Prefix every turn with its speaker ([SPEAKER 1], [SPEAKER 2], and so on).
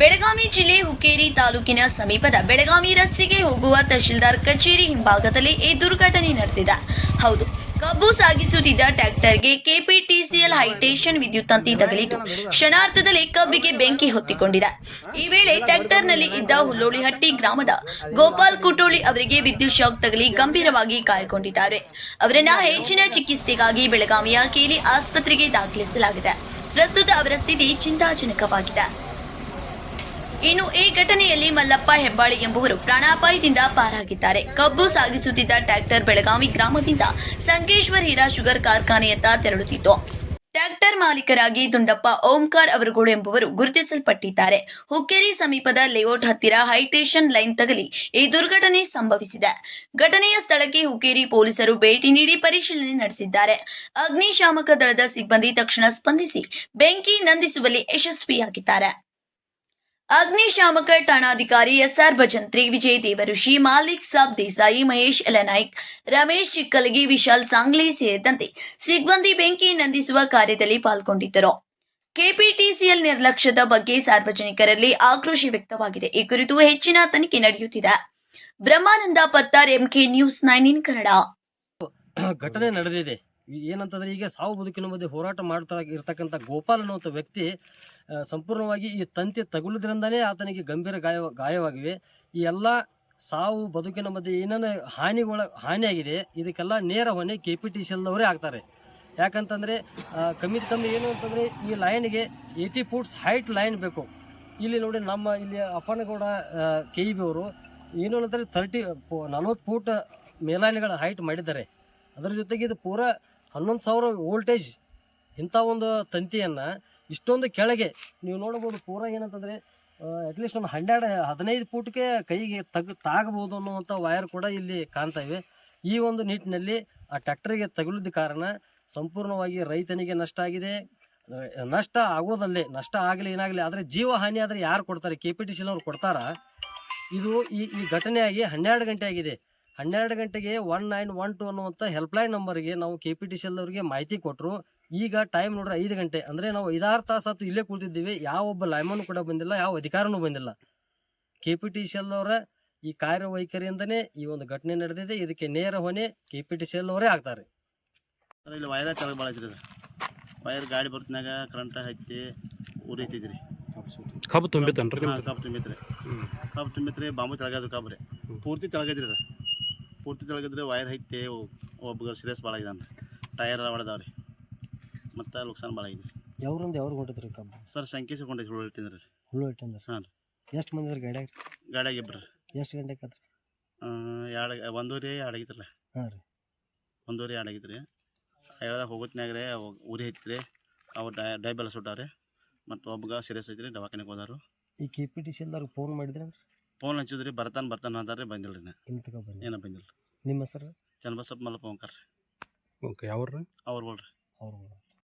[SPEAKER 1] ಬೆಳಗಾವಿ ಜಿಲ್ಲೆ ಹುಕ್ಕೇರಿ ತಾಲೂಕಿನ ಸಮೀಪದ ಬೆಳಗಾವಿ ರಸ್ತೆಗೆ ಹೋಗುವ ತಹಶೀಲ್ದಾರ್ ಕಚೇರಿ ಹಿಂಭಾಗದಲ್ಲಿ ಈ ದುರ್ಘಟನೆ ನಡೆದಿದೆ. ಹೌದು, ಕಬ್ಬು ಸಾಗಿಸುತ್ತಿದ್ದ ಟ್ರ್ಯಾಕ್ಟರ್ಗೆ ಕೆಪಿಟಿಸಿಎಲ್ ಹೈಟೇಷನ್ ವಿದ್ಯುತ್ ತಂತಿ ತಗಲಿದ್ದು ಕ್ಷಣಾರ್ಧದಲ್ಲಿ ಕಬ್ಬಿಗೆ ಬೆಂಕಿ ಹೊತ್ತಿಕೊಂಡಿದೆ. ಈ ವೇಳೆ ಟ್ರ್ಯಾಕ್ಟರ್ನಲ್ಲಿ ಇದ್ದ ಹುಲ್ಲೋಳಿಹಟ್ಟಿ ಗ್ರಾಮದ ಗೋಪಾಲ್ ಕುಟೋಳಿ ಅವರಿಗೆ ವಿದ್ಯುತ್ ಶಾಕ್ ತಗಲಿ ಗಂಭೀರವಾಗಿ ಗಾಯಗೊಂಡಿದ್ದಾರೆ. ಅವರನ್ನ ಹೆಚ್ಚಿನ ಚಿಕಿತ್ಸೆಗಾಗಿ ಬೆಳಗಾವಿಯ ಕೇಲಿ ಆಸ್ಪತ್ರೆಗೆ ದಾಖಲಿಸಲಾಗಿದೆ. ಪ್ರಸ್ತುತ ಅವರ ಸ್ಥಿತಿ ಚಿಂತಾಜನಕವಾಗಿದೆ. ಇನ್ನು ಈ ಘಟನೆಯಲ್ಲಿ ಮಲ್ಲಪ್ಪ ಹೆಬ್ಬಾಳಿ ಎಂಬುವರು ಪ್ರಾಣಾಪಾಯದಿಂದ ಪಾರಾಗಿದ್ದಾರೆ. ಕಬ್ಬು ಸಾಗಿಸುತ್ತಿದ್ದ ಟ್ರ್ಯಾಕ್ಟರ್ ಬೆಳಗಾವಿ ಗ್ರಾಮದಿಂದ ಸಂಕೇಶ್ವರ್ ಹೀರಾ ಶುಗರ್ ಕಾರ್ಖಾನೆಯತ್ತ ತೆರಳುತ್ತಿತ್ತು. ಟ್ರ್ಯಾಕ್ಟರ್ ಮಾಲೀಕರಾಗಿ ದುಂಡಪ್ಪ ಓಂಕಾರ್ ಅವರುಗಳು ಎಂಬುವರು ಗುರುತಿಸಲ್ಪಟ್ಟಿದ್ದಾರೆ. ಹುಕ್ಕೇರಿ ಸಮೀಪದ ಲೇಔಟ್ ಹತ್ತಿರ ಹೈಟೇಷನ್ ಲೈನ್ ತಗಲಿ ಈ ದುರ್ಘಟನೆ ಸಂಭವಿಸಿದೆ. ಘಟನೆಯ ಸ್ಥಳಕ್ಕೆ ಹುಕ್ಕೇರಿ ಪೊಲೀಸರು ಭೇಟಿ ನೀಡಿ ಪರಿಶೀಲನೆ ನಡೆಸಿದ್ದಾರೆ. ಅಗ್ನಿಶಾಮಕ ದಳದ ಸಿಬ್ಬಂದಿ ತಕ್ಷಣ ಸ್ಪಂದಿಸಿ ಬೆಂಕಿ ನಂದಿಸುವಲ್ಲಿ ಯಶಸ್ವಿಯಾಗಿದ್ದಾರೆ. ಅಗ್ನಿಶಾಮಕ ಠಾಣಾಧಿಕಾರಿ ಎಸ್ಆರ್ ಭಜಂತ್ರಿ, ವಿಜಯ್ ದೇವಋಷಿ, ಮಾಲಿಕ್ ಸಾಬ್ ದೇಸಾಯಿ, ಮಹೇಶ್ ಎಲನಾಯ್ಕ್ ರಮೇಶ್ ಚಿಕ್ಕಲಗಿ, ವಿಶಾಲ್ ಸಾಂಗ್ಲಿ ಸೇರಿದಂತೆ ಸಿಬ್ಬಂದಿ ಬೆಂಕಿ ನಂದಿಸುವ ಕಾರ್ಯದಲ್ಲಿ ಪಾಲ್ಗೊಂಡಿದ್ದರು. ಕೆಪಿಟಿಸಿಎಲ್ ನಿರ್ಲಕ್ಷ್ಯದ ಬಗ್ಗೆ ಸಾರ್ವಜನಿಕರಲ್ಲಿ ಆಕ್ರೋಶ ವ್ಯಕ್ತವಾಗಿದೆ. ಈ ಕುರಿತು ಹೆಚ್ಚಿನ ತನಿಖೆ ನಡೆಯುತ್ತಿದೆ. Brahmananda Pattar MK news nine in Kannada.
[SPEAKER 2] ಘಟನೆ ನಡೆದಿದೆ. ಏನಂತಂದ್ರೆ ಈಗ ಸಾವು ಬದುಕಿನ ಮಧ್ಯೆ ಹೋರಾಟ ಮಾಡ್ತಾ ಇರ್ತಕ್ಕಂಥ ಗೋಪಾಲ್ ಅನ್ನುವಂಥ ವ್ಯಕ್ತಿ ಸಂಪೂರ್ಣವಾಗಿ ಈ ತಂತಿ ತಗುಲಿದ್ರಿಂದನೇ ಆತನಿಗೆ ಗಂಭೀರ ಗಾಯ ಗಾಯವಾಗಿವೆ. ಈ ಎಲ್ಲ ಸಾವು ಬದುಕಿನ ಮಧ್ಯೆ ಏನೇನು ಹಾನಿಗಳ, ಹಾನಿಯಾಗಿದೆ, ಇದಕ್ಕೆಲ್ಲ ನೇರ ಹೊಣೆ ಕೆ ಪಿ ಟಿ ಸಿ ಎಲ್ದವರೇ ಆಗ್ತಾರೆ. ಯಾಕಂತಂದರೆ ಕಮ್ಮಿ ಕಮ್ಮಿ ಏನು ಅಂತಂದರೆ ಈ ಲೈನ್ಗೆ ಏಯ್ಟಿ ಫೂಟ್ಸ್ ಹೈಟ್ ಲೈನ್ ಬೇಕು. ಇಲ್ಲಿ ನೋಡಿ ನಮ್ಮ ಇಲ್ಲಿ ಅಪ್ಪನಗೌಡ ಕೆ ಇ ಬಿ ಅವರು ಏನು ಅಂತಂದರೆ ತರ್ಟಿ ನಲ್ವತ್ತು ಫೂಟ್ ಮೇಲಾನೆಗಳ ಹೈಟ್ ಮಾಡಿದ್ದಾರೆ. ಅದರ ಜೊತೆಗೆ ಇದು ಪೂರ ಹನ್ನೊಂದು ಸಾವಿರ ವೋಲ್ಟೇಜ್ ಇಂಥ ಒಂದು ತಂತಿಯನ್ನು ಇಷ್ಟೊಂದು ಕೆಳಗೆ, ನೀವು ನೋಡ್ಬೋದು ಪೂರ ಏನಂತಂದರೆ ಅಟ್ಲೀಸ್ಟ್ ಒಂದು ಹನ್ನೆರಡು, ಹದಿನೈದು ಫೂಟ್ಗೆ ಕೈಗೆ ತಗ್ ತಾಗಬಹುದು ಅನ್ನುವಂಥ ವೈರ್ ಕೂಡ ಇಲ್ಲಿ ಕಾಣ್ತಾ ಇವೆ. ಈ ಒಂದು ನಿಟ್ಟಿನಲ್ಲಿ ಆ ಟ್ಯಾಕ್ಟರಿಗೆ ತಗುಲಿದ ಕಾರಣ ಸಂಪೂರ್ಣವಾಗಿ ರೈತನಿಗೆ ನಷ್ಟ ಆಗಿದೆ. ನಷ್ಟ ಆಗೋದಲ್ಲೇ, ನಷ್ಟ ಆಗಲಿ ಏನಾಗಲಿ, ಆದರೆ ಜೀವ ಹಾನಿ ಆದರೆ ಯಾರು ಕೊಡ್ತಾರೆ? ಕೆ ಪಿ ಟಿ ಸಿನವ್ರು ಕೊಡ್ತಾರಾ? ಇದು ಈ ಈ ಘಟನೆಯಾಗಿ ಹನ್ನೆರಡು ಗಂಟೆ ಆಗಿದೆ. ಹನ್ನೆರಡು ಗಂಟೆಗೆ ಒನ್ ನೈನ್ ಒನ್ ಟು ಅನ್ನುವಂಥ ಹೆಲ್ಪ್ಲೈನ್ ನಂಬರ್ಗೆ ನಾವು ಕೆ ಪಿ ಟಿ ಸಿ ಅವರಿಗೆ ಮಾಹಿತಿ ಕೊಟ್ಟರು ಈಗ ಟೈಮ್ ನೋಡ್ರಿ ಐದು ಗಂಟೆ. ಅಂದರೆ ನಾವು ಐದಾರು ತಾಸು ಆತು ಇಲ್ಲೇ ಕುಳಿತಿದ್ದೀವಿ. ಯಾವ ಒಬ್ಬ ಲೈಮನ್ ಕೂಡ ಬಂದಿಲ್ಲ ಯಾವ ಅಧಿಕಾರನೂ ಬಂದಿಲ್ಲ. ಕೆ ಪಿ ಟಿ ಸಿ ಅವರ ಈ ಕಾರ್ಯವೈಖರಿಯಿಂದನೇ ಈ ಒಂದು ಘಟನೆ ನಡೆದಿದೆ. ಇದಕ್ಕೆ ನೇರ ಹೊಣೆ ಕೆ ಪಿ ಟಿ ಸಿ ಅವರೇ ಆಗ್ತಾರೆ.
[SPEAKER 3] ಇಲ್ಲಿ ವೈರ ಕೆಳಗೆ ಭಾಳ ಐತ್ರಿ ಅದು ವೈರ್ ಗಾಡಿ ಬರ್ತಿನಾಗ ಕರೆಂಟ್ ಹತ್ತಿ ಉರಿತಿದ್ರಿ. ರೀ
[SPEAKER 4] ಕಬ್ಬು ತುಂಬಿತ್ತನ್ರಿ
[SPEAKER 3] ಕಬ್ಬು ತುಂಬಿತ್ರಿ. ಕಬ್ಬು ತುಂಬಿತ್ರಿ ಬಾಂಬು ತೆಳಗಾದ್ರು ಕಬ್ಬು ರೀ. ಪೂರ್ತಿ ತೆಳಗಾದ್ರಿ ಅದು. ಪೂರ್ತಿ ತೆಳಗಿದ್ರೆ ವೈರ್ ಹೈತೆ ಒಬ್ಬಗ ಸೀರಿಯಸ್ ಭಾಳ ಇದ್ದಾನೆ ಟೈರ್ ಹೊಡೆದಾವ ರೀ ಮತ್ತು ನುಕ್ಸಾನ್ ಭಾಳ ಆಗಿದೆ
[SPEAKER 2] ಯಾವ್ರಿಂದ ಯಾವ್ರು ಹೊಂಟಿದ್ರಿ ಕಬ್ಬು?
[SPEAKER 3] ಸರ್ ಸಂಕೇಶ್ ಕೊಂಡೈತಿ ಹುಳು ಇಟ್ಟಿದ್ರಿ. ರೀ
[SPEAKER 2] ಹುಲ್ಲು ಹಾಂ
[SPEAKER 3] ಹಾಂ
[SPEAKER 2] ಎಷ್ಟು ಮಂದಿ ಗಾಡ್ಯಾಗ?
[SPEAKER 3] ಗಾಡಿಯಾಗ ಇಬ್ರು.
[SPEAKER 2] ಎಷ್ಟು ಗಂಟೆಗೆ ಕತ್ರಿ?
[SPEAKER 3] ಎರಡು ಒಂದೂರಿ ಎರಡು ಆಗಿತ್ರಲ್ಲ
[SPEAKER 2] ಹಾಂ ರೀ.
[SPEAKER 3] ಒಂದೂರಿ ಎರಡು ಆಗಿತ್ತು ರೀ ಹೇಳ್ದಾಗ ಹೋಗೋತ್ನಾಗ ರೀ ಉರಿ ಐತ್ರಿ ಅವು ಡೈ ಡೈಬೆಲ್ಲ ಸುಟ್ಟಾವ್ರಿ ಮತ್ತು ಒಬ್ಬಗ ಸೀರಿಯಸ್ ಐತ್ರಿ ದವಾಖಾನೆಗೆ ಹೋದಾರು.
[SPEAKER 2] ಈ ಕೆ ಪಿ ಟಿ ಸಿ ಎಲ್ದವ್ರಿಗೆ ಫೋನ್ ಮಾಡಿದ್ರೆ
[SPEAKER 3] ಫೋನ್ ಹಚ್ಚಿದ್ರಿ ಬರ್ತಾನೆ ಬರ್ತಾನೆ ಅಂತಾರೆ ಬಂದಿಲ್ಲ ರೀ
[SPEAKER 2] ಇನ್ನು ತಗೋ ಬನ್ನಿ
[SPEAKER 3] ಏನೋ ಬಂದಿಲ್ಲ
[SPEAKER 2] ನಿಮ್ಮ ಹೆಸರು?
[SPEAKER 3] ಚನ್ನಬಸಪ್ಪ ಮಲ್ಲಪ್ಪ ಓಂಕಾರ
[SPEAKER 4] ಓಕೆ ಯಾವ್ರಿ
[SPEAKER 3] ಅವ್ರುಗಳ್ರಿ.
[SPEAKER 2] ಅವ್ರು